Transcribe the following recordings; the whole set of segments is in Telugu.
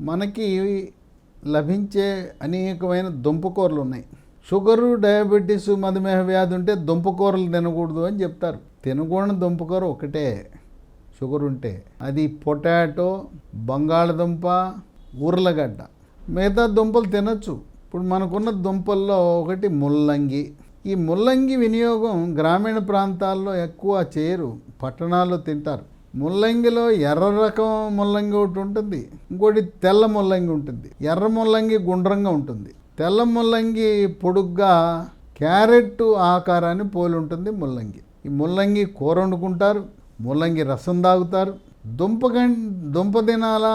మనకి లభించే అనేకమైన దుంపకూరలు ఉన్నాయి. షుగరు డయాబెటీస్ మధుమేహ వ్యాధి ఉంటే దుంపకూరలు తినకూడదు అని చెప్తారు. తినకూడని దుంపకూర ఒకటే షుగర్ ఉంటే. అది పొటాటో బంగాళదుంప ఉర్లగడ్డ. మిగతా దుంపలు తినచ్చు. ఇప్పుడు మనకున్న దుంపల్లో ఒకటి ముల్లంగి. ఈ ముల్లంగి వినియోగం గ్రామీణ ప్రాంతాల్లో ఎక్కువ చేయరు పట్టణాల్లో తింటారు. ముల్లంగిలో ఎర్ర రకం ముల్లంగి ఒకటి ఉంటుంది ఇంకోటి తెల్ల ముల్లంగి ఉంటుంది. ఎర్ర ముల్లంగి గుండ్రంగా ఉంటుంది. తెల్ల ముల్లంగి పొడుగ్గా క్యారెట్ ఆకారాన్ని పోలి ఉంటుంది ముల్లంగి. ఈ ముల్లంగి కూర వండుకుంటారు ముల్లంగి రసం తాగుతారు. దుంప దుంప తినాల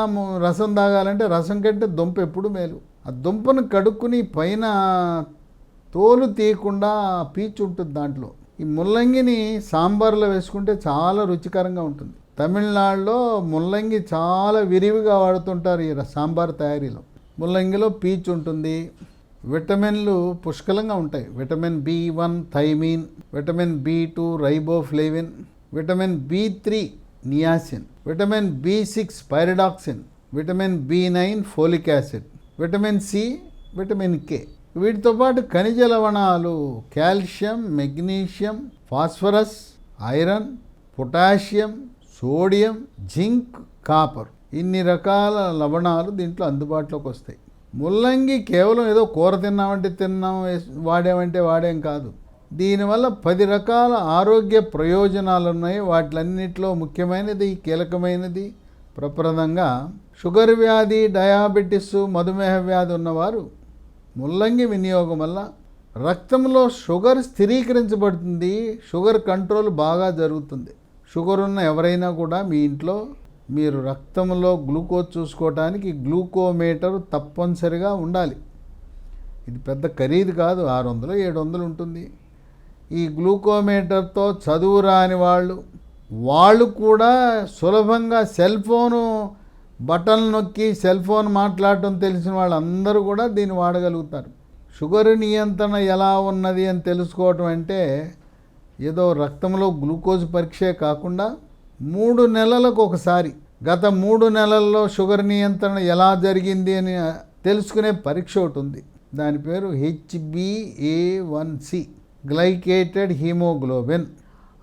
రసం తాగాలంటే రసం కంటే దుంప ఎప్పుడు మేలు. ఆ దుంపను కడుక్కుని పైన తోలు తీయకుండా పీచు ఉంటుంది దాంట్లో. ఈ ముల్లంగిని సాంబార్లో వేసుకుంటే చాలా రుచికరంగా ఉంటుంది. తమిళనాడులో ముల్లంగి చాలా విరివిగా వాడుతుంటారు ఈ సాంబార్ తయారీలో. ముల్లంగిలో పీచు ఉంటుంది విటమిన్లు పుష్కలంగా ఉంటాయి. Vitamin B one thiamine vitamin B two riboflavin vitamin B three niacin vitamin B six pyridoxine vitamin B nine folic acid vitamin C vitamin K. వీటితో పాటు ఖనిజ లవణాలు calcium magnesium phosphorus iron potassium sodium zinc copper ఇన్ని రకాల లవణాలు దీంట్లో అందుబాటులోకి వస్తాయి. ముల్లంగి కేవలం ఏదో కూర తిన్నామంటే తిన్నాం వాడామంటే వాడేం కాదు. దీనివల్ల పది రకాల ఆరోగ్య ప్రయోజనాలు ఉన్నాయి వాటిలన్నింటిలో ముఖ్యమైనది కీలకమైనది ప్రప్రదంగా షుగర్ వ్యాధి డయాబెటిస్ మధుమేహ వ్యాధి ఉన్నవారు ముల్లంగి వినియోగం వల్ల రక్తంలో షుగర్ స్థిరీకరించబడుతుంది. షుగర్ కంట్రోల్ బాగా జరుగుతుంది. షుగర్ ఉన్న ఎవరైనా కూడా మీ ఇంట్లో మీరు రక్తంలో గ్లూకోజ్ చూసుకోవటానికి గ్లూకోమీటర్ తప్పనిసరిగా ఉండాలి. ఇది పెద్ద ఖరీదు కాదు ఆరు వందలు ఏడు వందలు ఉంటుంది. ఈ గ్లూకోమీటర్తో చదువు రాని వాళ్ళు వాళ్ళు కూడా సులభంగా సెల్ ఫోను బటన్ నొక్కి సెల్ ఫోన్ మాట్లాడటం తెలిసిన వాళ్ళందరూ కూడా దీన్ని వాడగలుగుతారు. షుగర్ నియంత్రణ ఎలా ఉన్నది అని తెలుసుకోవటం అంటే ఏదో రక్తంలో గ్లూకోజ్ పరీక్షే కాకుండా మూడు నెలలకు ఒకసారి గత మూడు నెలల్లో షుగర్ నియంత్రణ ఎలా జరిగింది అని తెలుసుకునే పరీక్ష ఒకటి ఉంది. దాని పేరు H B A one C glycated haemoglobin.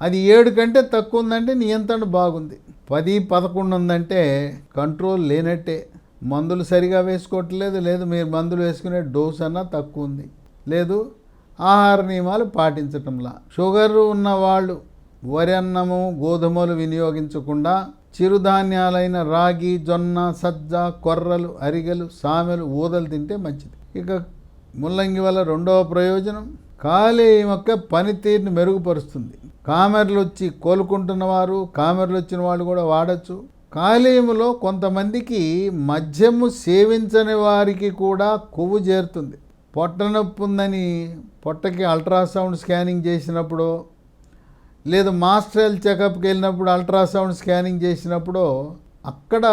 అది ఏడు కంటే తక్కువ ఉందంటే నియంత్రణ బాగుంది. పది పదకొండు ఉందంటే కంట్రోల్ లేనట్టే. మందులు సరిగా వేసుకోవట్లేదు లేదు మీరు మందులు వేసుకునే డోస్ అన్నా తక్కువ ఉంది. లేదు ఆహార నియమాలు పాటించటంలా. షుగర్ ఉన్న వాళ్ళు వరి అన్నము గోధుమలు వినియోగించకుండా చిరుధాన్యాలైన రాగి జొన్న సజ్జ కొర్రలు అరిగెలు సామెలు ఊదలు తింటే మంచిది. ఇక ముల్లంగి వల్ల రెండవ ప్రయోజనం కాలేయం యొక్క పనితీరుని మెరుగుపరుస్తుంది. కామెర్లు వచ్చి కోలుకుంటున్న వారు కామెర్లు వచ్చిన వాళ్ళు కూడా వాడచ్చు. కాలేయములో కొంతమందికి మద్యము సేవించని వారికి కూడా కొవ్వు చేరుతుంది. పొట్ట నొప్పి ఉందని పొట్టకి అల్ట్రాసౌండ్ స్కానింగ్ చేసినప్పుడు లేదు మాస్టర్ హెల్త్ చెకప్కి వెళ్ళినప్పుడు అల్ట్రాసౌండ్ స్కానింగ్ చేసినప్పుడు అక్కడ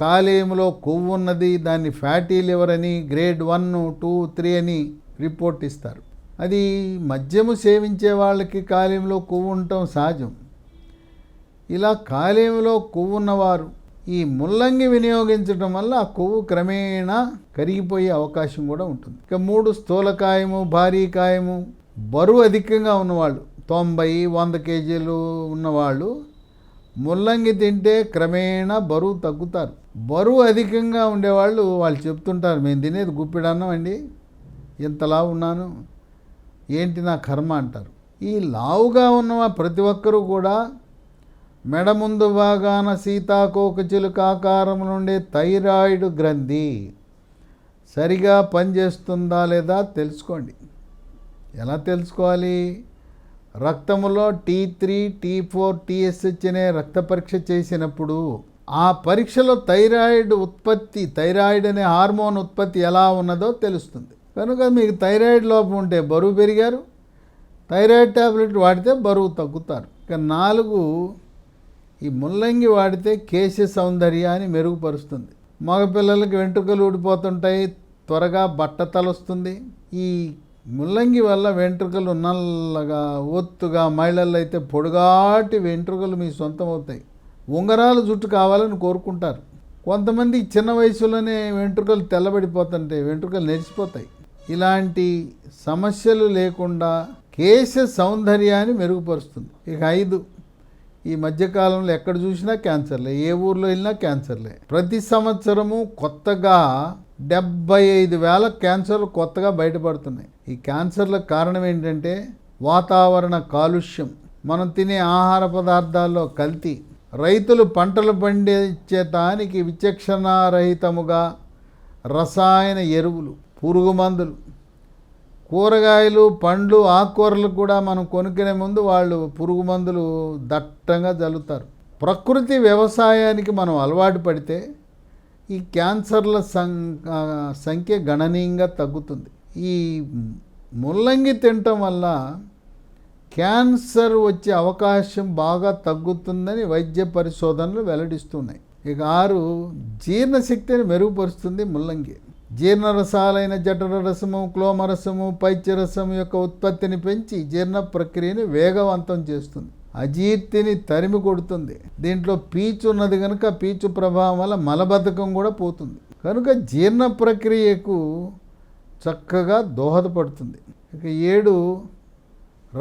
కాలేయంలో కొవ్వు ఉన్నది దాన్ని ఫ్యాటీ లివర్ అని గ్రేడ్ వన్ టూ త్రీ అని రిపోర్ట్ ఇస్తారు. అది మద్యము సేవించే వాళ్ళకి కాలేయంలో కొవ్వు ఉండటం సహజం. ఇలా కాలేయంలో కొవ్వు ఉన్నవారు ఈ ముల్లంగి వినియోగించడం వల్ల ఆ కొవ్వు క్రమేణా కరిగిపోయే అవకాశం కూడా ఉంటుంది. ఇక మూడు స్థూలకాయము భారీ కాయము బరువు అధికంగా ఉన్నవాళ్ళు తొంభై వంద కేజీలు ఉన్నవాళ్ళు ముల్లంగి తింటే క్రమేణా బరువు తగ్గుతారు. బరువు అధికంగా ఉండేవాళ్ళు వాళ్ళు చెప్తుంటారు మేము తినేది గుప్పిడన్నం అండి ఇంతలా ఉన్నాను ఏంటి నా కర్మ? అంటారు. ఈ లావుగా ఉన్న ప్రతి ఒక్కరూ కూడా మెడ ముందు భాగాన సీతాకోకచిలుక ఆకారం నుండి థైరాయిడ్ గ్రంథి. సరిగా పనిచేస్తుందా లేదా తెలుసుకోండి. ఎలా తెలుసుకోవాలి? రక్తములో T three T four T S H అనే రక్త పరీక్ష చేసినప్పుడు ఆ పరీక్షలో థైరాయిడ్ ఉత్పత్తి థైరాయిడ్ అనే హార్మోన్ ఉత్పత్తి ఎలా ఉన్నదో తెలుస్తుంది. కనుక మీకు థైరాయిడ్ లోపం ఉంటే బరువు పెరిగారు. థైరాయిడ్ ట్యాబ్లెట్ వాడితే బరువు తగ్గుతారు. ఇక నాలుగు ఈ ముల్లంగి వాడితే కేశ సౌందర్యాన్ని మెరుగుపరుస్తుంది. మగపిల్లలకి వెంట్రుకలు ఊడిపోతుంటాయి త్వరగా బట్ట తలొస్తుంది. ఈ ముల్లంగి వల్ల వెంట్రుకలు నల్లగా ఒత్తుగా మహిళల్లో అయితే పొడుగాటి వెంట్రుకలు మీ సొంతం అవుతాయి. ఉంగరాలు జుట్టు కావాలని కోరుకుంటారు. కొంతమంది చిన్న వయసులోనే వెంట్రుకలు తెల్లబడిపోతుంటాయి వెంట్రుకలు నెరిచిపోతాయి ఇలాంటి సమస్యలు లేకుండా కేశ సౌందర్యాన్ని మెరుగుపరుస్తుంది. ఇక ఐదు ఈ మధ్యకాలంలో ఎక్కడ చూసినా క్యాన్సర్లే ఏ ఊర్లో వెళ్ళినా క్యాన్సర్లే. ప్రతి సంవత్సరము కొత్తగా డెబ్బై ఐదు వేల క్యాన్సర్లు కొత్తగా బయటపడుతున్నాయి. ఈ క్యాన్సర్లకు కారణం ఏంటంటే వాతావరణ కాలుష్యం. మనం తినే ఆహార పదార్థాల్లో కల్తీ. రైతులు పంటలు పండించేటానికి విచక్షణారహితముగా రసాయన ఎరువులు పురుగు మందులు కూరగాయలు పండ్లు ఆకుకూరలు కూడా మనం కొనుక్కునే ముందు వాళ్ళు పురుగు మందులు దట్టంగా జల్లుతారు. ప్రకృతి వ్యవసాయానికి మనం అలవాటు పడితే ఈ క్యాన్సర్ల సం సంఖ్య గణనీయంగా తగ్గుతుంది. ఈ ముల్లంగి తినటం వల్ల క్యాన్సర్ వచ్చే అవకాశం బాగా తగ్గుతుందని వైద్య పరిశోధనలు వెల్లడిస్తున్నాయి. ఇక ఆరు జీర్ణశక్తిని మెరుగుపరుస్తుంది ముల్లంగి. జీర్ణరసాలైన జఠర రసము క్లోమరసము పైత్యరసము యొక్క ఉత్పత్తిని పెంచి జీర్ణ ప్రక్రియని వేగవంతం చేస్తుంది. అజీర్తిని తరిమి కొడుతుంది. దీంట్లో పీచు ఉన్నది కనుక పీచు ప్రభావం వల్ల మలబద్ధకం కూడా పోతుంది. కనుక జీర్ణ ప్రక్రియకు చక్కగా దోహదపడుతుంది. ఇక ఏడు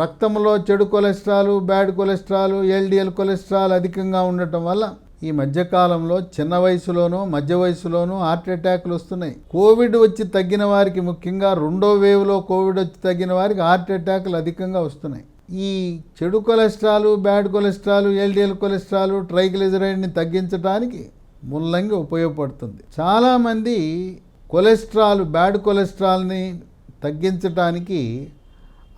రక్తంలో చెడు cholesterol bad cholesterol L D L cholesterol అధికంగా ఉండటం వల్ల ఈ మధ్యకాలంలో చిన్న వయసులోనూ మధ్య వయసులోనూ హార్ట్ అటాక్లు వస్తున్నాయి. కోవిడ్ వచ్చి తగ్గిన వారికి ముఖ్యంగా రెండో వేవ్లో కోవిడ్ వచ్చి తగ్గిన వారికి హార్ట్ అటాక్లు అధికంగా వస్తున్నాయి. ఈ చెడు cholesterol bad cholesterol L D L cholesterol ట్రైగ్లిజరైడ్ని తగ్గించడానికి ముల్లంగి ఉపయోగపడుతుంది. చాలామంది కొలెస్ట్రాల్ బ్యాడ్ కొలెస్ట్రాల్ని తగ్గించడానికి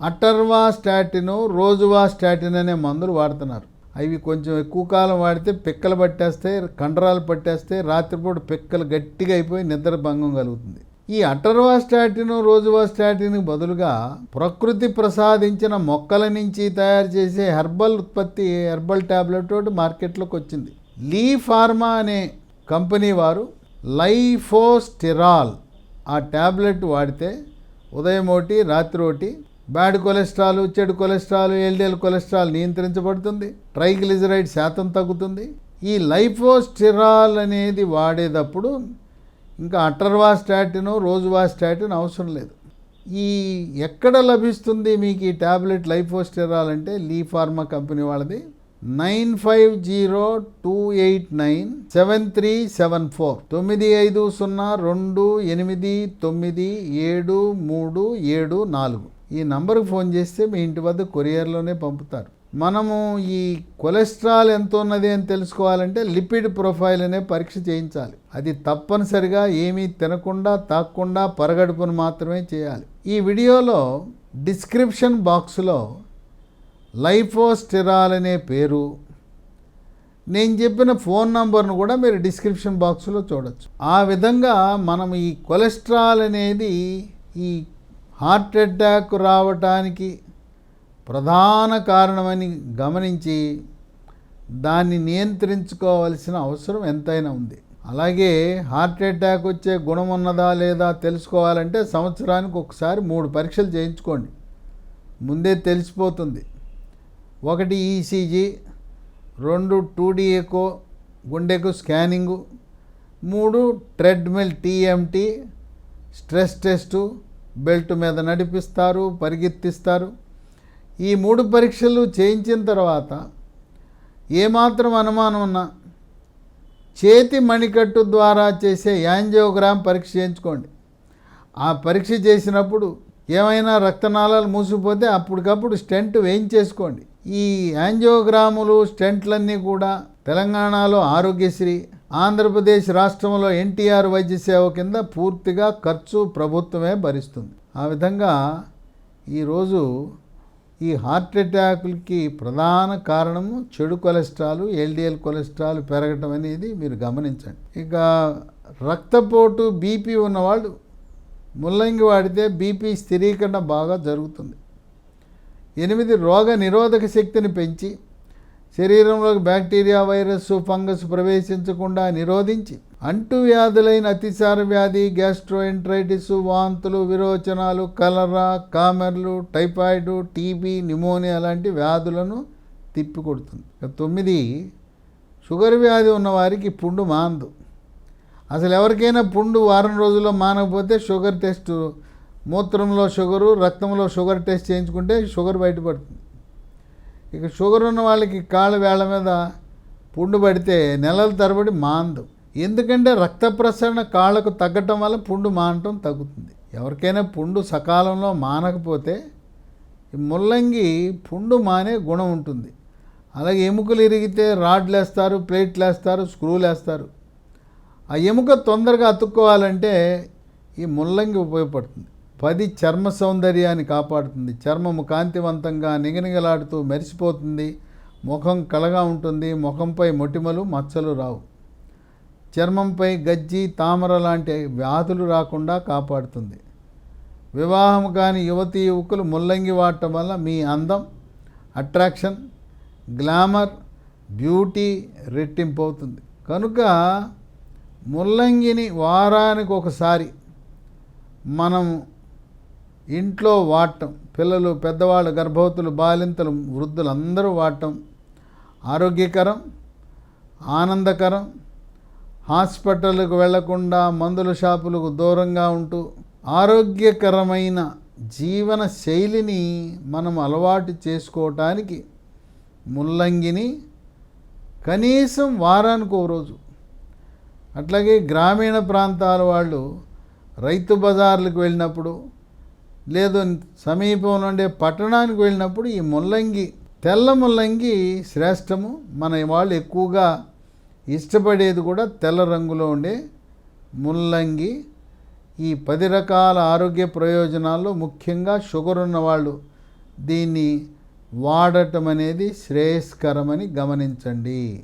అటర్వా స్టాటిన్ రోజువా స్టాటిన్ అనే మందులు వాడుతున్నారు. అవి కొంచెం ఎక్కువ కాలం వాడితే పిక్కలు పట్టేస్తాయి కండరాలు పట్టేస్తే రాత్రిపూట పిక్కలు గట్టిగా అయిపోయి నిద్ర భంగం కలుగుతుంది. ఈ అటర్వా రోజువాస్టాటిన్ రోజువా బదులుగా ప్రకృతి ప్రసాదించిన మొక్కల నుంచి తయారు చేసే హెర్బల్ ఉత్పత్తి హెర్బల్ టాబ్లెట్ ఒకటి మార్కెట్లోకి వచ్చింది. లీ ఫార్మా అనే కంపెనీ వారు లైఫోస్టిరాల్ ఆ ట్యాబ్లెట్ వాడితే ఉదయం ఒకటి రాత్రి ఒకటి బ్యాడ్ కొలెస్ట్రాల్ చెడు cholesterol L D L cholesterol నియంత్రించబడుతుంది. ట్రైగ్లిజరైడ్ శాతం తగ్గుతుంది. ఈ లైఫోస్టిరాల్ అనేది వాడేటప్పుడు ఇంకా అటర్వా స్టాటిన్ రోజువా స్టాటిన్ అవసరం లేదు. ఈ ఎక్కడ లభిస్తుంది మీకు ఈ టాబ్లెట్ లైఫోస్టిరాల్ అంటే లీ ఫార్మా కంపెనీ వాళ్ళది. Nine five zero two eight nine seven three seven four. తొమ్మిది ఐదు సున్నా రెండు ఎనిమిది తొమ్మిది ఏడు మూడు ఏడు నాలుగు. ఈ నంబర్కి ఫోన్ చేస్తే మీ ఇంటి వద్ద కొరియర్లోనే పంపుతారు. మనము ఈ కొలెస్ట్రాల్ ఎంత ఉన్నది అని తెలుసుకోవాలంటే లిపిడ్ ప్రొఫైల్ అనే పరీక్ష చేయించాలి. అది తప్పనిసరిగా ఏమీ తినకుండా తాక్కుండా పరగడుపును మాత్రమే చేయాలి. ఈ వీడియోలో డిస్క్రిప్షన్ బాక్స్లో లైఫోస్టిరాల్ అనే పేరు నేను చెప్పిన ఫోన్ నంబర్ను కూడా మీరు డిస్క్రిప్షన్ బాక్స్లో చూడొచ్చు. ఆ విధంగా మనం ఈ కొలెస్ట్రాల్ అనేది ఈ హార్ట్ అటాక్ రావటానికి ప్రధాన కారణమని గమనించి దాన్ని నియంత్రించుకోవాల్సిన అవసరం ఎంతైనా ఉంది. అలాగే హార్ట్ అటాక్ వచ్చే గుణం ఉన్నదా లేదా తెలుసుకోవాలంటే సంవత్సరానికి ఒకసారి మూడు పరీక్షలు చేయించుకోండి. ముందే తెలిసిపోతుంది. ఒకటి ఈసీజీ రెండు టూ ఎకో గుండెకు స్కానింగు మూడు treadmill T M T stress test belt మీద నడిపిస్తారు పరిగెత్తిస్తారు. ఈ మూడు పరీక్షలు చేయించిన తర్వాత ఏమాత్రం అనుమానం ఉన్నా చేతి మణికట్టు ద్వారా చేసే యాంజియోగ్రామ్ పరీక్ష చేయించుకోండి. ఆ పరీక్ష చేసినప్పుడు ఏమైనా రక్తనాళాలు మూసిపోతే అప్పటికప్పుడు స్టెంట్ వేయించేసుకోండి. ఈ యాంజియోగ్రాములు స్టెంట్లన్నీ కూడా తెలంగాణలో ఆరోగ్యశ్రీ ఆంధ్రప్రదేశ్ రాష్ట్రంలో ఎన్టీఆర్ వైద్య సేవ కింద పూర్తిగా ఖర్చు ప్రభుత్వమే భరిస్తుంది. ఆ విధంగా ఈరోజు ఈ హార్ట్ అటాకులకి ప్రధాన కారణము చెడు కొలెస్ట్రాల్ ఎల్డిఎల్ కొలెస్ట్రాల్ పెరగటం అనేది మీరు గమనించండి. ఇక రక్తపోటు బీపీ ఉన్నవాళ్ళు ముల్లంగి వాడితే బీపీ స్థిరీకరణ బాగా జరుగుతుంది. ఎనిమిది రోగ నిరోధక శక్తిని పెంచి శరీరంలోకి బ్యాక్టీరియా వైరస్ ఫంగస్ ప్రవేశించకుండా నిరోధించి అంటువ్యాధులైన అతిసార వ్యాధి గ్యాస్ట్రోఎంట్రైటిస్ వాంతులు విరోచనాలు కలరా కామెర్లు టైఫాయిడ్ టీబీ నిమోనియా లాంటి వ్యాధులను తిప్పికొడుతుంది. తొమ్మిది షుగర్ వ్యాధి ఉన్నవారికి పుండు మాందు అసలు ఎవరికైనా పుండు వారం రోజుల్లో మానకపోతే షుగర్ టెస్ట్ మూత్రంలో షుగరు రక్తంలో షుగర్ టెస్ట్ చేయించుకుంటే షుగర్ బయటపడుతుంది. ఇక షుగర్ ఉన్న వాళ్ళకి కాళ్ళు వేళ్ళ మీద పుండు పడితే నెలల తరబడి మాందు. ఎందుకంటే రక్త ప్రసరణ కాళ్ళకు తగ్గటం వల్ల పుండు మానటం తగ్గుతుంది. ఎవరికైనా పుండు సకాలంలో మానకపోతే ఈ ముల్లంగి పుండు మానే గుణం ఉంటుంది. అలాగే ఎముకలు ఇరిగితే రాడ్లు వేస్తారు ప్లేట్లు వేస్తారు స్క్రూలు వేస్తారు ఆ ఎముక తొందరగా అతుక్కోవాలంటే ఈ ముల్లంగి ఉపయోగపడుతుంది. పది చర్మ సౌందర్యాన్ని కాపాడుతుంది. చర్మము కాంతివంతంగా నిగనిగలాడుతూ మెరిసిపోతుంది. ముఖం కళగా ఉంటుంది. ముఖంపై మొటిమలు మచ్చలు రావు. చర్మంపై గజ్జి తామర లాంటి వ్యాధులు రాకుండా కాపాడుతుంది. వివాహం కాని యువతీ యువకులు ముల్లంగి వాడటం వల్ల మీ అందం అట్రాక్షన్ గ్లామర్ బ్యూటీ రెట్టింపు అవుతుంది కనుక ముల్లంగిని వారానికి ఒకసారి మనం ఇంట్లో వాడటం పిల్లలు పెద్దవాళ్ళు గర్భవతులు బాలింతలు వృద్ధులు అందరూ వాడటం ఆరోగ్యకరం ఆనందకరం. హాస్పిటల్కు వెళ్ళకుండా మందుల షాపులకు దూరంగా ఉంటూ ఆరోగ్యకరమైన జీవన శైలిని మనం అలవాటు చేసుకోవటానికి ముల్లంగిని కనీసం వారానికి రోజు. అట్లాగే గ్రామీణ ప్రాంతాల వాళ్ళు రైతు బజార్లకు వెళ్ళినప్పుడు లేదు సమీపంలో ఉండే పట్టణానికి వెళ్ళినప్పుడు ఈ ముల్లంగి తెల్ల ముల్లంగి శ్రేష్టము. మన వాళ్ళు ఎక్కువగా ఇష్టపడేది కూడా తెల్ల రంగులో ఉండే ముల్లంగి. ఈ పది రకాల ఆరోగ్య ప్రయోజనాల్లో ముఖ్యంగా షుగర్ ఉన్న వాళ్ళు దీన్ని వాడటం అనేది శ్రేయస్కరమని గమనించండి.